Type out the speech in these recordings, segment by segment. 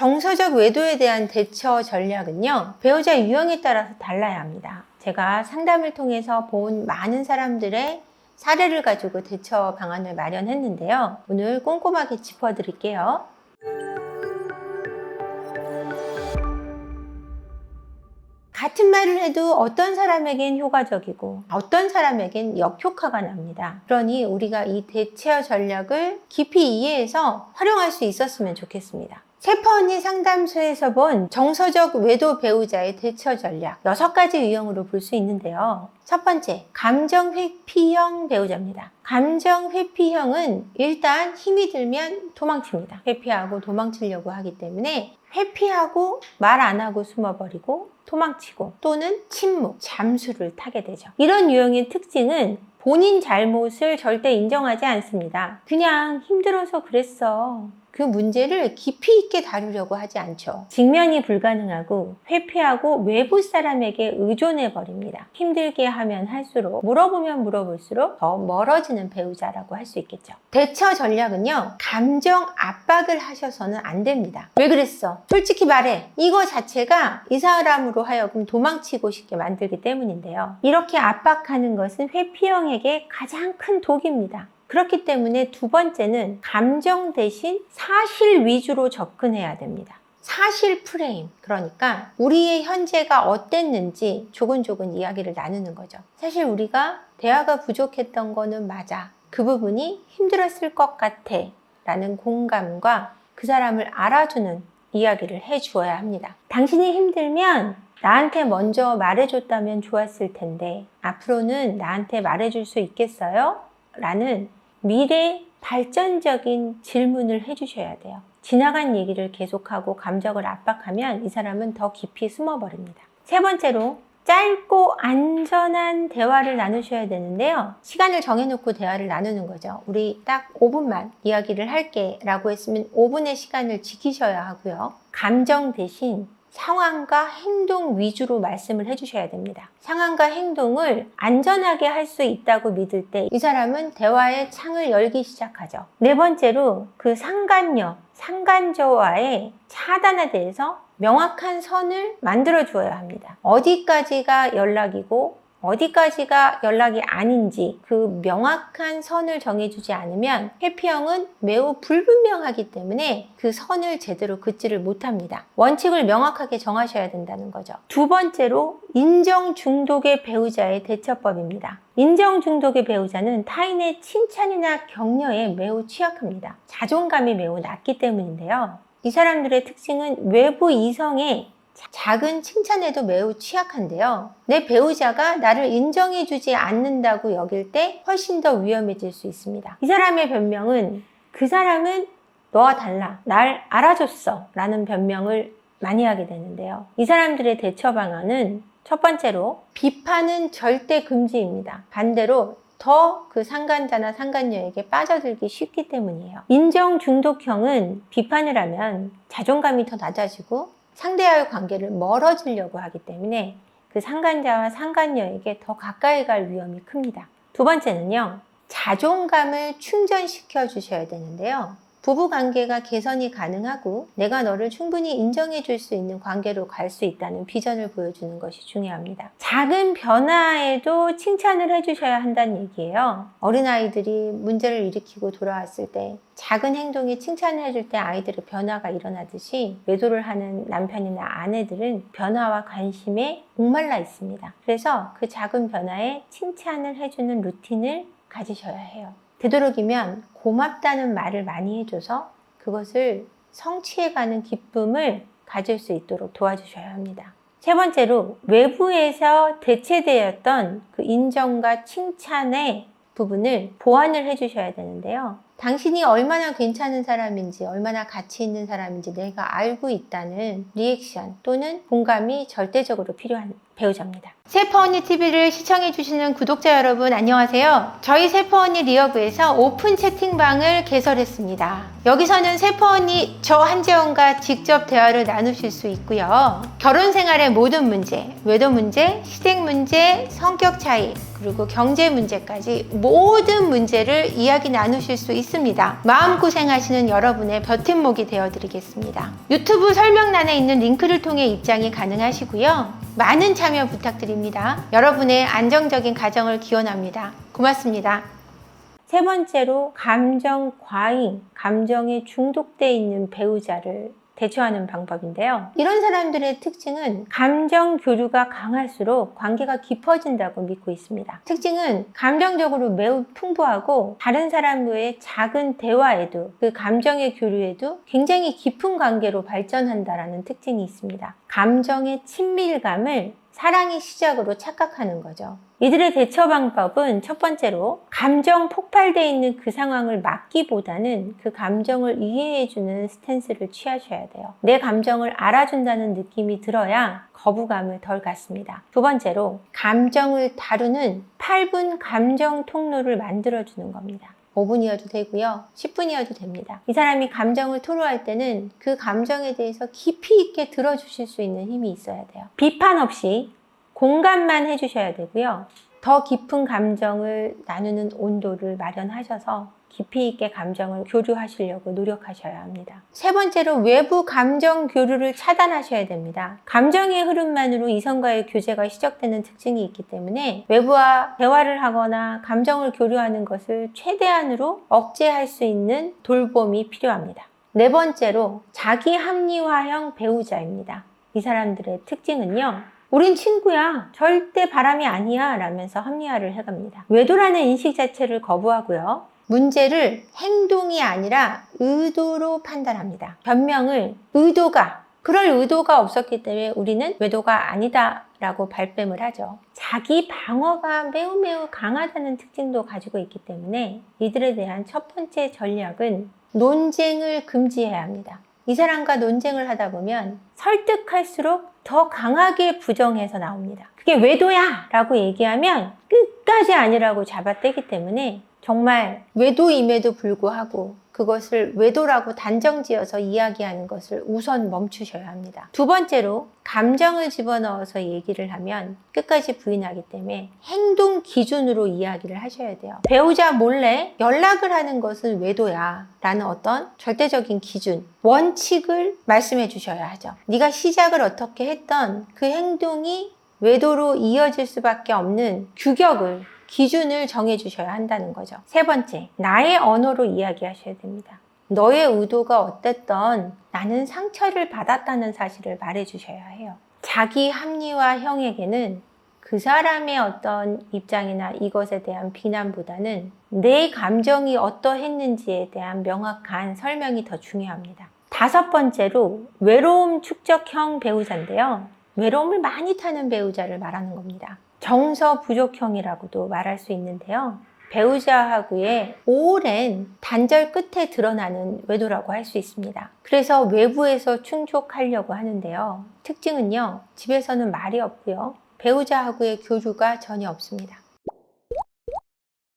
정서적 외도에 대한 대처 전략은요, 배우자 유형에 따라서 달라야 합니다. 제가 상담을 통해서 본 많은 사람들의 사례를 가지고 대처 방안을 마련했는데요. 오늘 꼼꼼하게 짚어드릴게요. 같은 말을 해도 어떤 사람에겐 효과적이고 어떤 사람에겐 역효과가 납니다. 그러니 우리가 이 대체 전략을 깊이 이해해서 활용할 수 있었으면 좋겠습니다. 세퍼 언니 상담소에서 본 정서적 외도 배우자의 대처 전략 여섯 가지 유형으로 볼 수 있는데요. 첫 번째, 감정 회피형 배우자입니다. 감정 회피형은 일단 힘이 들면 도망칩니다. 회피하고 도망치려고 하기 때문에 회피하고 말 안 하고 숨어버리고 도망치고 또는 침묵, 잠수를 타게 되죠. 이런 유형의 특징은 본인 잘못을 절대 인정하지 않습니다. 그냥 힘들어서 그랬어. 그 문제를 깊이 있게 다루려고 하지 않죠. 직면이 불가능하고 회피하고 외부 사람에게 의존해 버립니다. 힘들게 하면 할수록 물어보면 물어볼수록 더 멀어지는 배우자라고 할 수 있겠죠. 대처 전략은요. 감정 압박을 하셔서는 안 됩니다. 왜 그랬어? 솔직히 말해. 이거 자체가 이 사람으로 하여금 도망치고 싶게 만들기 때문인데요. 이렇게 압박하는 것은 회피형에게 가장 큰 독입니다. 그렇기 때문에 두 번째는 감정 대신 사실 위주로 접근해야 됩니다. 사실 프레임. 그러니까 우리의 현재가 어땠는지 조근조근 이야기를 나누는 거죠. 사실 우리가 대화가 부족했던 거는 맞아. 그 부분이 힘들었을 것 같아. 라는 공감과 그 사람을 알아주는 이야기를 해 주어야 합니다. 당신이 힘들면 나한테 먼저 말해줬다면 좋았을 텐데 앞으로는 나한테 말해줄 수 있겠어요? 라는 미래 발전적인 질문을 해주셔야 돼요. 지나간 얘기를 계속하고 감정을 압박하면 이 사람은 더 깊이 숨어버립니다. 세 번째로 짧고 안전한 대화를 나누셔야 되는데요. 시간을 정해놓고 대화를 나누는 거죠. 우리 딱 5분만 이야기를 할게 라고 했으면 5분의 시간을 지키셔야 하고요. 감정 대신 상황과 행동 위주로 말씀을 해주셔야 됩니다. 상황과 행동을 안전하게 할 수 있다고 믿을 때 이 사람은 대화의 창을 열기 시작하죠. 네 번째로 그 상관녀, 상관저와의 차단에 대해서 명확한 선을 만들어 주어야 합니다. 어디까지가 연락이고 어디까지가 연락이 아닌지 그 명확한 선을 정해주지 않으면 회피형은 매우 불분명하기 때문에 그 선을 제대로 긋지를 못합니다. 원칙을 명확하게 정하셔야 된다는 거죠. 두 번째로 인정 중독의 배우자의 대처법입니다. 인정 중독의 배우자는 타인의 칭찬이나 격려에 매우 취약합니다. 자존감이 매우 낮기 때문인데요. 이 사람들의 특징은 외부 이성의 작은 칭찬에도 매우 취약한데요. 내 배우자가 나를 인정해주지 않는다고 여길 때 훨씬 더 위험해질 수 있습니다. 이 사람의 변명은 그 사람은 너와 달라. 날 알아줬어. 라는 변명을 많이 하게 되는데요. 이 사람들의 대처 방안은 첫 번째로 비판은 절대 금지입니다. 반대로 더 그 상간자나 상간녀에게 빠져들기 쉽기 때문이에요. 인정 중독형은 비판을 하면 자존감이 더 낮아지고 상대와의 관계를 멀어지려고 하기 때문에 그 상간자와 상간녀에게 더 가까이 갈 위험이 큽니다. 두 번째는요, 자존감을 충전시켜 주셔야 되는데요. 부부 관계가 개선이 가능하고 내가 너를 충분히 인정해 줄 수 있는 관계로 갈 수 있다는 비전을 보여주는 것이 중요합니다. 작은 변화에도 칭찬을 해주셔야 한다는 얘기예요. 어린아이들이 문제를 일으키고 돌아왔을 때 작은 행동에 칭찬을 해줄 때 아이들의 변화가 일어나듯이 외도를 하는 남편이나 아내들은 변화와 관심에 목말라 있습니다. 그래서 그 작은 변화에 칭찬을 해주는 루틴을 가지셔야 해요. 되도록이면 고맙다는 말을 많이 해줘서 그것을 성취해가는 기쁨을 가질 수 있도록 도와주셔야 합니다. 세 번째로 외부에서 대체되었던 그 인정과 칭찬의 부분을 보완을 해주셔야 되는데요. 당신이 얼마나 괜찮은 사람인지, 얼마나 가치 있는 사람인지 내가 알고 있다는 리액션 또는 공감이 절대적으로 필요한 배우자입니다. 세퍼 언니 TV를 시청해주시는 구독자 여러분 안녕하세요. 저희 세퍼 언니 리어브에서 오픈 채팅방을 개설했습니다. 여기서는 세퍼 언니 저 한재원과 직접 대화를 나누실 수 있고요. 결혼 생활의 모든 문제, 외도 문제, 시댁 문제, 성격 차이, 그리고 경제 문제까지 모든 문제를 이야기 나누실 수 있습니다. 믿습니다. 마음고생하시는 여러분의 버팀목이 되어드리겠습니다. 유튜브 설명란에 있는 링크를 통해 입장이 가능하시고요. 많은 참여 부탁드립니다. 여러분의 안정적인 가정을 기원합니다. 고맙습니다. 세 번째로 감정 과잉, 감정에 중독돼 있는 배우자를 대처하는 방법인데요. 이런 사람들의 특징은 감정 교류가 강할수록 관계가 깊어진다고 믿고 있습니다. 특징은 감정적으로 매우 풍부하고 다른 사람과의 작은 대화에도 그 감정의 교류에도 굉장히 깊은 관계로 발전한다라는 특징이 있습니다. 감정의 친밀감을 사랑의 시작으로 착각하는 거죠. 이들의 대처 방법은 첫 번째로 감정 폭발되어 있는 그 상황을 막기보다는 그 감정을 이해해주는 스탠스를 취하셔야 돼요. 내 감정을 알아준다는 느낌이 들어야 거부감을 덜 갖습니다. 두 번째로 감정을 다루는 8분 감정 통로를 만들어주는 겁니다. 5분이어도 되고요. 10분이어도 됩니다. 이 사람이 감정을 토로할 때는 그 감정에 대해서 깊이 있게 들어주실 수 있는 힘이 있어야 돼요. 비판 없이 공감만 해주셔야 되고요. 더 깊은 감정을 나누는 온도를 마련하셔서 깊이 있게 감정을 교류하시려고 노력하셔야 합니다. 세 번째로 외부 감정 교류를 차단하셔야 됩니다. 감정의 흐름만으로 이성과의 교제가 시작되는 특징이 있기 때문에 외부와 대화를 하거나 감정을 교류하는 것을 최대한으로 억제할 수 있는 돌봄이 필요합니다. 네 번째로 자기 합리화형 배우자입니다. 이 사람들의 특징은요. 우린 친구야. 절대 바람이 아니야. 라면서 합리화를 해갑니다. 외도라는 인식 자체를 거부하고요. 문제를 행동이 아니라 의도로 판단합니다. 변명을 의도가, 그럴 의도가 없었기 때문에 우리는 외도가 아니다. 라고 발뺌을 하죠. 자기 방어가 매우 매우 강하다는 특징도 가지고 있기 때문에 이들에 대한 첫 번째 전략은 논쟁을 금지해야 합니다. 이 사람과 논쟁을 하다 보면 설득할수록 더 강하게 부정해서 나옵니다. 그게 외도야! 라고 얘기하면 끝까지 아니라고 잡아떼기 때문에 정말 외도임에도 불구하고 그것을 외도라고 단정지어서 이야기하는 것을 우선 멈추셔야 합니다. 두 번째로 감정을 집어넣어서 얘기를 하면 끝까지 부인하기 때문에 행동 기준으로 이야기를 하셔야 돼요. 배우자 몰래 연락을 하는 것은 외도야 라는 어떤 절대적인 기준, 원칙을 말씀해 주셔야 하죠. 네가 시작을 어떻게 했던 그 행동이 외도로 이어질 수밖에 없는 규격을 기준을 정해 주셔야 한다는 거죠. 세 번째, 나의 언어로 이야기하셔야 됩니다. 너의 의도가 어땠던 나는 상처를 받았다는 사실을 말해 주셔야 해요. 자기 합리화 형에게는 그 사람의 어떤 입장이나 이것에 대한 비난보다는 내 감정이 어떠했는지에 대한 명확한 설명이 더 중요합니다. 다섯 번째로 외로움 축적형 배우자인데요. 외로움을 많이 타는 배우자를 말하는 겁니다. 정서 부족형이라고도 말할 수 있는데요. 배우자하고의 오랜 단절 끝에 드러나는 외도라고 할 수 있습니다. 그래서 외부에서 충족하려고 하는데요. 특징은요, 집에서는 말이 없고요. 배우자하고의 교류가 전혀 없습니다.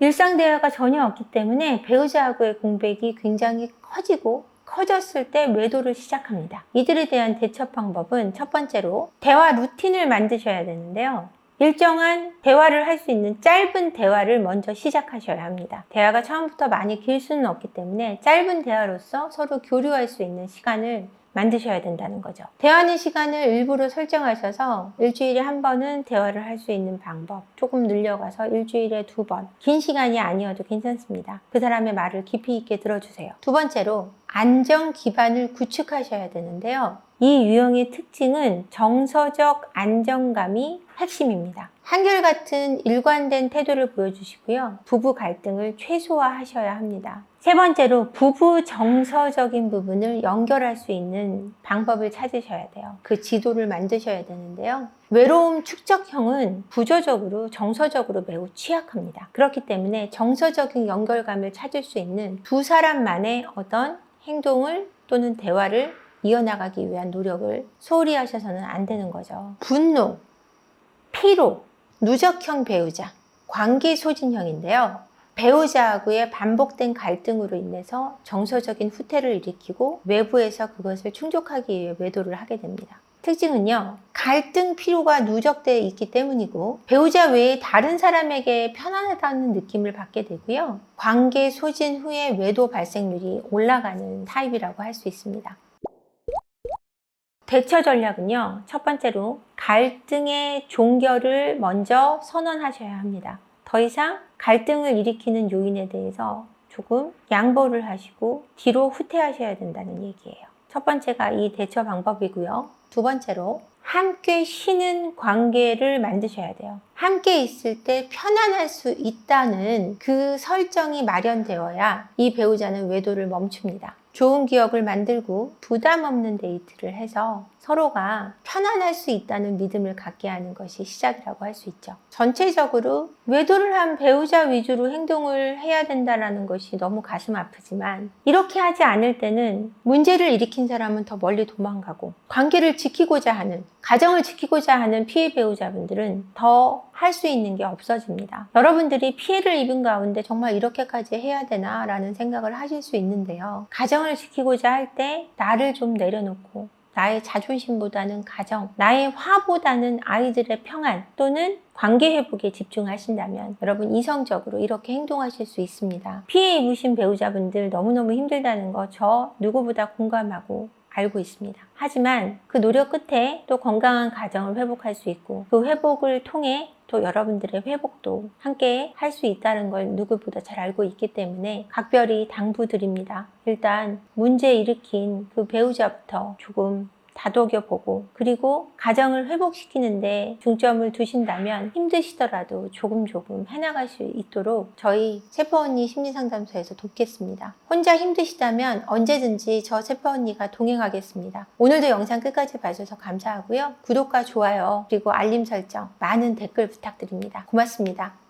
일상 대화가 전혀 없기 때문에 배우자하고의 공백이 굉장히 커지고 커졌을 때 외도를 시작합니다. 이들에 대한 대처 방법은 첫 번째로 대화 루틴을 만드셔야 되는데요. 일정한 대화를 할 수 있는 짧은 대화를 먼저 시작하셔야 합니다. 대화가 처음부터 많이 길 수는 없기 때문에 짧은 대화로서 서로 교류할 수 있는 시간을 만드셔야 된다는 거죠. 대화하는 시간을 일부러 설정하셔서 일주일에 한 번은 대화를 할 수 있는 방법 조금 늘려가서 일주일에 두 번. 긴 시간이 아니어도 괜찮습니다. 그 사람의 말을 깊이 있게 들어주세요. 두 번째로 안정 기반을 구축하셔야 되는데요. 이 유형의 특징은 정서적 안정감이 핵심입니다. 한결같은 일관된 태도를 보여주시고요. 부부 갈등을 최소화하셔야 합니다. 세 번째로 부부 정서적인 부분을 연결할 수 있는 방법을 찾으셔야 돼요. 그 지도를 만드셔야 되는데요. 외로움 축적형은 구조적으로 정서적으로 매우 취약합니다. 그렇기 때문에 정서적인 연결감을 찾을 수 있는 두 사람만의 어떤 행동을 또는 대화를 이어나가기 위한 노력을 소홀히 하셔서는 안 되는 거죠. 분노, 피로, 누적형 배우자, 관계 소진형인데요. 배우자하고의 반복된 갈등으로 인해서 정서적인 후퇴를 일으키고 외부에서 그것을 충족하기 위해 외도를 하게 됩니다. 특징은요. 갈등 피로가 누적되어 있기 때문이고 배우자 외에 다른 사람에게 편안하다는 느낌을 받게 되고요. 관계 소진 후에 외도 발생률이 올라가는 타입이라고 할 수 있습니다. 대처 전략은요. 첫 번째로 갈등의 종결을 먼저 선언하셔야 합니다. 더 이상 갈등을 일으키는 요인에 대해서 조금 양보를 하시고 뒤로 후퇴하셔야 된다는 얘기예요. 첫 번째가 이 대처 방법이고요. 두 번째로 함께 쉬는 관계를 만드셔야 돼요. 함께 있을 때 편안할 수 있다는 그 설정이 마련되어야 이 배우자는 외도를 멈춥니다. 좋은 기억을 만들고 부담 없는 데이트를 해서 서로가 편안할 수 있다는 믿음을 갖게 하는 것이 시작이라고 할 수 있죠. 전체적으로 외도를 한 배우자 위주로 행동을 해야 된다는 것이 너무 가슴 아프지만 이렇게 하지 않을 때는 문제를 일으킨 사람은 더 멀리 도망가고 관계를 지키고자 하는 가정을 지키고자 하는 피해 배우자분들은 더 할 수 있는 게 없어집니다. 여러분들이 피해를 입은 가운데 정말 이렇게까지 해야 되나 라는 생각을 하실 수 있는데요. 가정을 지키고자 할 때 나를 좀 내려놓고 나의 자존심보다는 가정, 나의 화보다는 아이들의 평안 또는 관계 회복에 집중하신다면 여러분 이성적으로 이렇게 행동하실 수 있습니다. 피해 입으신 배우자분들 너무너무 힘들다는 거 저 누구보다 공감하고 알고 있습니다. 하지만 그 노력 끝에 또 건강한 가정을 회복할 수 있고 그 회복을 통해 또 여러분들의 회복도 함께 할 수 있다는 걸 누구보다 잘 알고 있기 때문에 각별히 당부드립니다. 일단 문제 일으킨 그 배우자부터 조금 다독여 보고 그리고 가정을 회복시키는데 중점을 두신다면 힘드시더라도 조금 조금 해나갈 수 있도록 저희 세포 언니 심리상담소에서 돕겠습니다. 혼자 힘드시다면 언제든지 저 세포 언니가 동행하겠습니다. 오늘도 영상 끝까지 봐주셔서 감사하고요. 구독과 좋아요 그리고 알림 설정 많은 댓글 부탁드립니다. 고맙습니다.